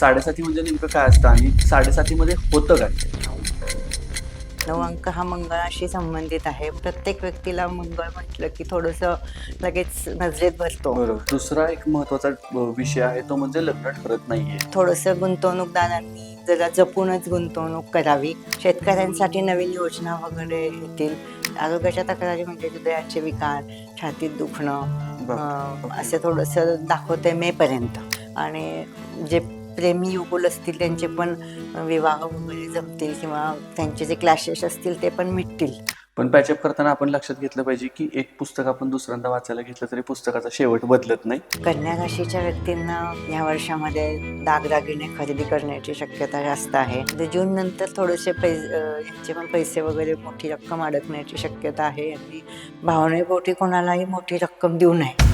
साडेसाती म्हणजे नेमकं काय असतं आणि साडेसातीमध्ये होतं काय? नऊ अंक हा मंगळाशी संबंधित आहे. प्रत्येक व्यक्तीला मंगळ म्हटलं की थोडंसं लगेच नजरेत भरतो. बरोबर. दुसरा एक महत्त्वाचा अ, विषय आहे तो म्हणजे लग्न ठरत नाहीये. थोडंसं गुंतवणूकदारांनी जरा जपूनच गुंतवणूक करावी. शेतकऱ्यांसाठी नवीन योजना वगैरे येतील. आरोग्याच्या तक्रारी म्हणजे हृदयाचे विकार छातीत दुखणं अं, असं थोडंसं दाखवते मे पर्यंत. आणि जे प्रेमी युगुल असतील त्यांचे पण विवाह वगैरे जमतील किंवा त्यांचे जे क्लॅशेस असतील ते पण मिटतील. पण पॅचअप करताना आपण लक्षात घेतलं पाहिजे की एक पुस्तक आपण दुसऱ्यांदा वाचायला घेतलं तरी पुस्तकाचा शेवट बदलत नाही. कन्या राशीच्या व्यक्तींना या वर्षामध्ये दागदागिने खरेदी करण्याची शक्यता जास्त आहे. म्हणजे जून नंतर थोडेसे पैसे यांचे पण पैसे वगैरे मोठी रक्कम अडकण्याची शक्यता आहे आणि भावनेपोटी कोणालाही मोठी रक्कम देऊ नये.